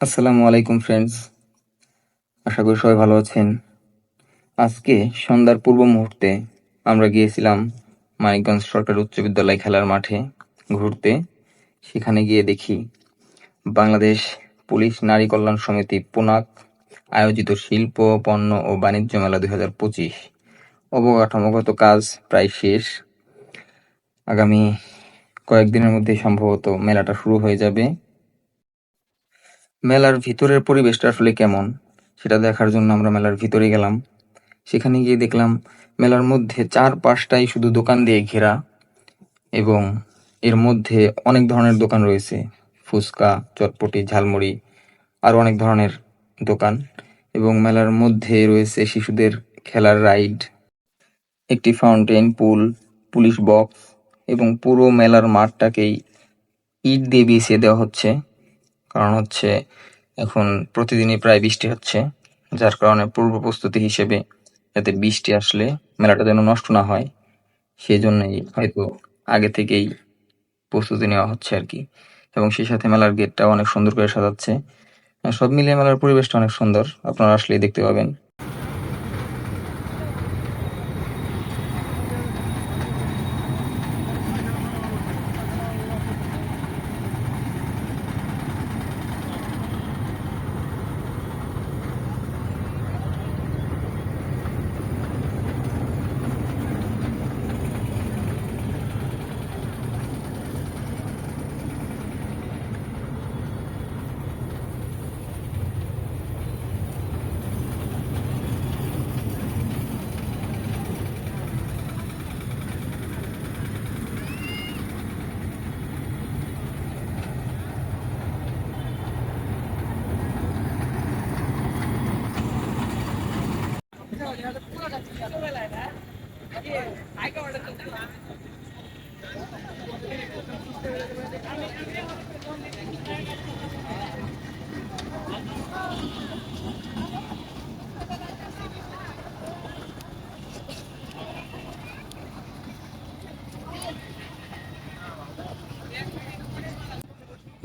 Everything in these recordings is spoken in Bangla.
আসসালামু আলাইকুম ফ্রেন্ডস আশা করি সবাই ভালো আছেন। আজকে সন্ধ্যার পূর্ব মুহূর্তে আমরা গিয়েছিলাম মানিকগঞ্জ সরকারি উচ্চ বিদ্যালয় খেলার মাঠে ঘুরতে। সেখানে গিয়ে দেখি বাংলাদেশ পুলিশ নারী কল্যাণ সমিতি পুনাক আয়োজিত শিল্প, পণ্য ও বাণিজ্য মেলা দুই হাজার পঁচিশ। অবকাঠামোগত কাজ প্রায় শেষ। আগামী কয়েকদিনের মধ্যে সম্ভবত মেলাটা শুরু হয়ে যাবে। মেলার ভিতরের পরিবেশটা আসলে কেমন? সেটা দেখার জন্য আমরা মেলার ভিতরে গেলাম। সেখানে গিয়ে দেখলাম মেলার মধ্যে চার পাঁচটাই শুধু দোকান দিয়ে ঘেরা এবং এর মধ্যে অনেক ধরনের দোকান রয়েছে। ফুচকা, চটপটি, ঝালমুড়ি আরও অনেক ধরনের দোকান এবং মেলার মধ্যে রয়েছে শিশুদের খেলার রাইড, একটি ফাউন্টেন, পুল, পুলিশ বক্স এবং পুরো মেলার মাঠটাকেই ইট দিয়ে বিছিয়ে দেওয়া হচ্ছে। কারণ হচ্ছে এখন প্রতিদিনই প্রায় বৃষ্টি হচ্ছে, যার কারণে পূর্ব প্রস্তুতি হিসেবে যাতে বৃষ্টি আসলে মেলাটা যেন নষ্ট না হয় সেই জন্যই হয়তো আগে থেকেই প্রস্তুতি নেওয়া হচ্ছে আর কি। এবং সেই সাথে মেলার গেটটাও অনেক সুন্দর করে সাজাচ্ছে। সব মিলিয়ে মেলার পরিবেশটা অনেক সুন্দর, আপনারা আসলেই দেখতে পাবেন।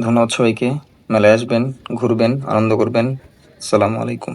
ধন্যবাদ সবাইকে। মেলায় আসবেন ঘুরবেন আনন্দ করবেন। আসসালামু আলাইকুম।